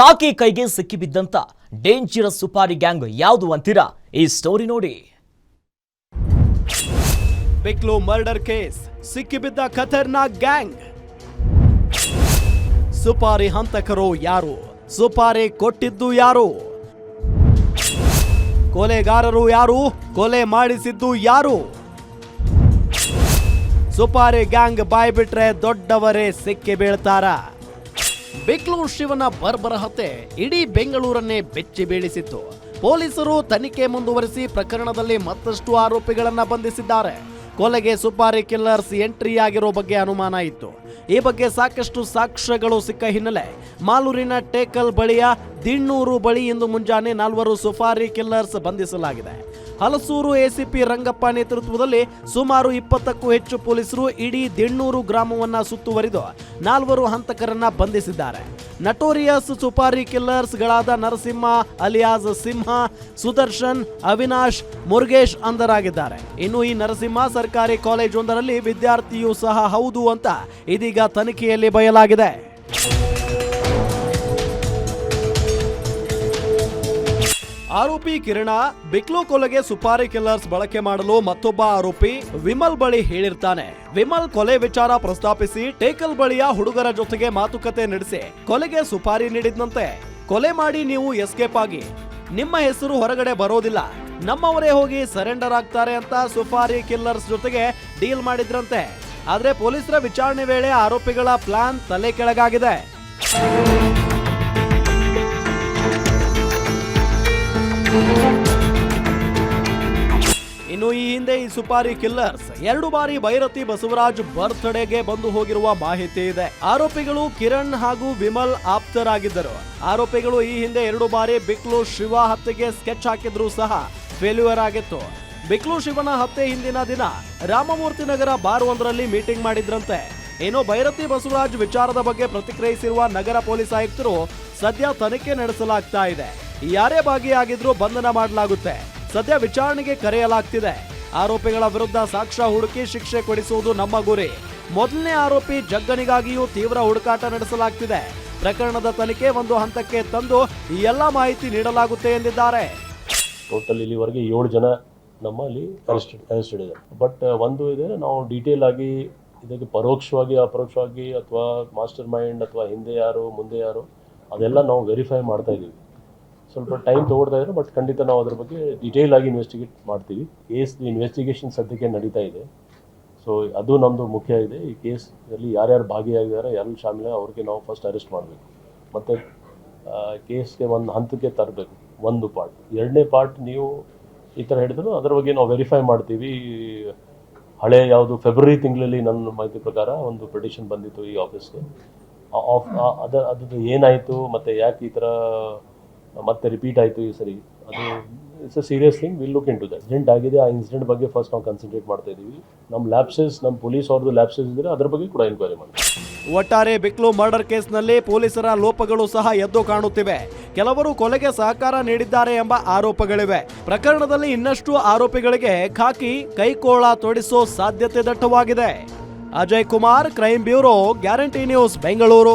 ಕಾಕಿ ಕೈಗೆ ಸಿಕ್ಕಿಬಿದ್ದಂತ ಡೇಂಜರಸ್ ಸುಪಾರಿ ಗ್ಯಾಂಗ್ ಯಾವುದು ಅಂತೀರಾ? ಈ ಸ್ಟೋರಿ ನೋಡಿ. ಬಿಕ್ಲು ಮರ್ಡರ್ ಕೇಸ್ ಸಿಕ್ಕಿಬಿದ್ದ ಖತರ್ನಾಕ್ ಗ್ಯಾಂಗ್ ಸುಪಾರಿ ಹಂತಕರು ಯಾರು? ಸುಪಾರಿ ಕೊಟ್ಟಿದ್ದು ಯಾರು? ಕೊಲೆಗಾರರು ಯಾರು? ಕೊಲೆ ಮಾಡಿಸಿದ್ದು ಯಾರು? ಸುಪಾರಿ ಗ್ಯಾಂಗ್ ಬಾಯ್ಬಿಟ್ರೆ ದೊಡ್ಡವರೇ ಸಿಕ್ಕಿ ಬೀಳ್ತಾರ? ಬಿಕ್ಲು ಶಿವನ ಬರ್ಬರ ಹತ್ಯೆ ಇಡೀ ಬೆಂಗಳೂರನ್ನೇ ಬೆಚ್ಚಿ ಬೀಳಿಸಿತ್ತು. ಪೊಲೀಸರು ತನಿಖೆ ಮುಂದುವರಿಸಿ ಪ್ರಕರಣದಲ್ಲಿ ಮತ್ತಷ್ಟು ಆರೋಪಿಗಳನ್ನ ಬಂಧಿಸಿದ್ದಾರೆ. ಕೊಲೆಗೆ ಸುಪಾರಿ ಕಿಲ್ಲರ್ಸ್ ಎಂಟ್ರಿ ಆಗಿರೋ ಬಗ್ಗೆ ಅನುಮಾನ ಇತ್ತು. ಈ ಬಗ್ಗೆ ಸಾಕಷ್ಟು ಸಾಕ್ಷ್ಯಗಳು ಸಿಕ್ಕ ಹಿನ್ನೆಲೆ ಮಾಲೂರಿನ ಟೇಕಲ್ ಬಳಿಯ ದಿಣ್ಣೂರು ಬಳಿ ಇಂದು ಮುಂಜಾನೆ ನಾಲ್ವರು ಸುಪಾರಿ ಕಿಲ್ಲರ್ಸ್ ಬಂಧಿಸಲಾಗಿದೆ. ಹಲಸೂರು ಎಸಿಪಿ ರಂಗಪ್ಪ ನೇತೃತ್ವದಲ್ಲಿ ಸುಮಾರು ಇಪ್ಪತ್ತಕ್ಕೂ ಹೆಚ್ಚು ಪೊಲೀಸರು ಇಡೀ ದಿಣ್ಣೂರು ಗ್ರಾಮವನ್ನ ಸುತ್ತುವರಿದು ನಾಲ್ವರು ಹಂತಕರನ್ನ ಬಂಧಿಸಿದ್ದಾರೆ. ನಟೋರಿಯಸ್ ಸುಪಾರಿ ಕಿಲ್ಲರ್ಸ್ಗಳಾದ ನರಸಿಂಹ, ಅಲಿಯಾಸ್ ಸಿಂಹ, ಸುದರ್ಶನ್, ಅವಿನಾಶ್, ಮುರುಗೇಶ್ ಅಂದರಾಗಿದ್ದಾರೆ ಇನ್ನು ಈ ನರಸಿಂಹ ಸರ್ಕಾರಿ ಕಾಲೇಜೊಂದರಲ್ಲಿ ವಿದ್ಯಾರ್ಥಿಯೂ ಸಹ ಹೌದು ಅಂತ ಇದೀಗ ತನಿಖೆಯಲ್ಲಿ ಬಯಲಾಗಿದೆ. ಆರೋಪಿ ಕಿರಣ ಬಿಕ್ಲು ಕೊಲೆಗೆ ಸುಪಾರಿ ಕಿಲ್ಲರ್ಸ್ ಬಳಕೆ ಮಾಡಲು ಮತ್ತೊಬ್ಬ ಆರೋಪಿ ವಿಮಲ್ ಬಳಿ ಹೇಳಿರ್ತಾನೆ. ವಿಮಲ್ ಕೊಲೆ ವಿಚಾರ ಪ್ರಸ್ತಾಪಿಸಿ ಟೇಕಲ್ ಬಳಿಯ ಹುಡುಗರ ಜೊತೆಗೆ ಮಾತುಕತೆ ನಡೆಸಿ ಕೊಲೆಗೆ ಸುಪಾರಿ ನೀಡಿದ್ನಂತೆ. ಕೊಲೆ ಮಾಡಿ ನೀವು ಎಸ್ಕೇಪ್ ಆಗಿ. ನಿಮ್ಮ ಹೆಸರು ಹೊರಗಡೆ ಬರೋದಿಲ್ಲ. ನಮ್ಮವರೇ ಹೋಗಿ ಸರೆಂಡರ್ ಆಗ್ತಾರೆ ಅಂತ ಸುಪಾರಿ ಕಿಲ್ಲರ್ಸ್ ಜೊತೆಗೆ ಡೀಲ್ ಮಾಡಿದ್ರಂತೆ. ಆದ್ರೆ ಪೊಲೀಸರ ವಿಚಾರಣೆ ವೇಳೆ ಆರೋಪಿಗಳ ಪ್ಲಾನ್ ತಲೆ ಕೆಳಗಾಗಿದೆ. ಇನ್ನು ಈ ಹಿಂದೆ ಈ ಸುಪಾರಿ ಕಿಲ್ಲರ್ಸ್ ಎರಡು ಬಾರಿ ಭೈರತಿ ಬಸವರಾಜ್ ಬರ್ತ್ಡೇಗೆ ಬಂದು ಹೋಗಿರುವ ಮಾಹಿತಿ ಇದೆ. ಆರೋಪಿಗಳು ಕಿರಣ್ ಹಾಗೂ ವಿಮಲ್ ಆಪ್ತರಾಗಿದ್ದರು. ಆರೋಪಿಗಳು ಈ ಹಿಂದೆ ಎರಡು ಬಾರಿ ಬಿಕ್ಲು ಶಿವ ಹತ್ಯೆಗೆ ಸ್ಕೆಚ್ ಹಾಕಿದ್ರು ಸಹ ಫೇಲ್ಯೂರ್ ಆಗಿತ್ತು. ಬಿಕ್ಲು ಶಿವನ ಹತ್ಯೆ ಹಿಂದಿನ ದಿನ ರಾಮಮೂರ್ತಿ ನಗರ ಬಾರ್ ಒಂದರಲ್ಲಿ ಮೀಟಿಂಗ್ ಮಾಡಿದ್ರಂತೆ. ಏನೋ ಭೈರತಿ ಬಸವರಾಜ್ ವಿಚಾರದ ಬಗ್ಗೆ ಪ್ರತಿಕ್ರಿಯಿಸಿರುವ ನಗರ ಪೊಲೀಸ್ ಆಯುಕ್ತರು ಸದ್ಯ ತನಿಖೆ ನಡೆಸಲಾಗ್ತಾ ಇದೆ. ಯಾರೇ ಭಾಗಿಯಾಗಿದ್ರೂ ಬಂಧನ ಮಾಡಲಾಗುತ್ತೆ. ಸದ್ಯ ವಿಚಾರಣೆಗೆ ಕರೆಯಲಾಗ್ತಿದೆ. ಆರೋಪಿಗಳ ವಿರುದ್ಧ ಸಾಕ್ಷ್ಯ ಹುಡುಕಿ ಶಿಕ್ಷೆ ಕೊಡಿಸುವುದು ನಮ್ಮ ಗುರಿ. ಮೊದಲನೇ ಆರೋಪಿ ಜಗ್ಗನಿಗಾಗಿಯೂ ತೀವ್ರ ಹುಡುಕಾಟ ನಡೆಸಲಾಗ್ತಿದೆ. ಪ್ರಕರಣದ ತನಿಖೆ ಒಂದು ಹಂತಕ್ಕೆ ತಂದು ಈ ಎಲ್ಲ ಮಾಹಿತಿ ನೀಡಲಾಗುತ್ತೆ ಎಂದಿದ್ದಾರೆ. ಟೋಟಲ್ ಇಲ್ಲಿವರೆಗೆ ಏಳು ಜನ ನಮ್ಮಲ್ಲಿ ಅರೆಸ್ಟೆಡ್ ಅರೆಸ್ಟೆಡ್ ಇದೆ ಬಟ್ ಒಂದು ಇದೆ, ನಾವು ಡೀಟೇಲ್ ಆಗಿ ಇದಕ್ಕೆ ಪರೋಕ್ಷವಾಗಿ, ಅಪರೋಕ್ಷವಾಗಿ ಅಥವಾ ಮಾಸ್ಟರ್ ಮೈಂಡ್ ಅಥವಾ ಹಿಂದೆ ಯಾರು, ಮುಂದೆ ಯಾರು, ಅದೆಲ್ಲ ನಾವು ವೆರಿಫೈ ಮಾಡ್ತಾ ಇದ್ದೀವಿ. ಸ್ವಲ್ಪ ಟೈಮ್ ತೊಗೊಳ್ತಾ ಇದ್ದಾರೆ ಬಟ್ ಖಂಡಿತ ನಾವು ಅದ್ರ ಬಗ್ಗೆ ಡಿಟೇಲ್ ಆಗಿ ಇನ್ವೆಸ್ಟಿಗೇಟ್ ಮಾಡ್ತೀವಿ. ಕೇಸ್ ಇನ್ವೆಸ್ಟಿಗೇಷನ್ ಸದ್ಯಕ್ಕೆ ನಡೀತಾ ಇದೆ. ಸೊ ಅದು ನಮ್ಮದು ಮುಖ್ಯ ಇದೆ. ಈ ಕೇಸಲ್ಲಿ ಯಾರ್ಯಾರು ಭಾಗಿಯಾಗಿದ್ದಾರೆ ಯಾರು ಶಾಮಿಲ, ಅವ್ರಿಗೆ ನಾವು ಫಸ್ಟ್ ಅರೆಸ್ಟ್ ಮಾಡಬೇಕು. ಮತ್ತು ಕೇಸ್ಗೆ ಒಂದು ಹಂತಕ್ಕೆ ತರಬೇಕು. ಒಂದು ಪಾರ್ಟ್ ಎರಡನೇ ಪಾರ್ಟ್ ನೀವು ಈ ಥರ ಹೇಳಿದ್ರು, ಅದರ ಬಗ್ಗೆ ನಾವು ವೆರಿಫೈ ಮಾಡ್ತೀವಿ. ಹಳೆ ಯಾವುದು ಫೆಬ್ರವರಿ ತಿಂಗಳಲ್ಲಿ ನನ್ನ ಮಾಹಿತಿ ಪ್ರಕಾರ ಒಂದು ಪಿಟಿಷನ್ ಬಂದಿತ್ತು ಈ ಆಫೀಸ್ಗೆ ಆಫ್ ಅದ, ಅದ್ರದ್ದು ಏನಾಯಿತು, ಮತ್ತು ಯಾಕೆ ಈ ಥರ ಮತ್ತೆ ರಿಪೀಟ್ ಆಯಿತು ಈ ಸರಿ. ಅದು it's a serious thing will look into that incident ಆಗಿದೆ, ಆ ಇನ್ಸಿಡೆಂಟ್ ಬಗ್ಗೆ ಫಸ್ಟ್ ನಾವು ಕನ್ಸಂಟ್ರೇಟ್ ಮಾಡ್ತಾ ಇದ್ದೀವಿ. ನಮ್ಮ ಲ್ಯಾಬ್ಸಸ್ ನಮ್ಮ ಪೊಲೀಸ್ ಅವ್ರದ್ದು ಲ್ಯಾಬ್ಸಸ್ ಇದ್ದರೆ ಅದ್ರ ಬಗ್ಗೆ ಕೂಡ ಎನ್ಕ್ವೈರಿ ಮಾಡ್ತೀವಿ ಒಟ್ಟಾರೆ ಬೆಕ್ಲು ಮರ್ಡರ್ ಕೇಸ್ನಲ್ಲಿ ಪೊಲೀಸರ ಲೋಪಗಳು ಸಹ ಎದ್ದು ಕಾಣುತ್ತಿವೆ. ಕೆಲವರು ಕೊಲೆಗೆ ಸಹಕಾರ ನೀಡಿದ್ದಾರೆ ಎಂಬ ಆರೋಪಗಳಿವೆ. ಪ್ರಕರಣದಲ್ಲಿ ಇನ್ನಷ್ಟು ಆರೋಪಿಗಳಿಗೆ ಖಾಕಿ, ಕೈಕೋಳ ತೊಡಿಸೋ ಸಾಧ್ಯತೆ ದಟ್ಟವಾಗಿದೆ. Ajay Kumar crime bureau guarantee news Bengaluru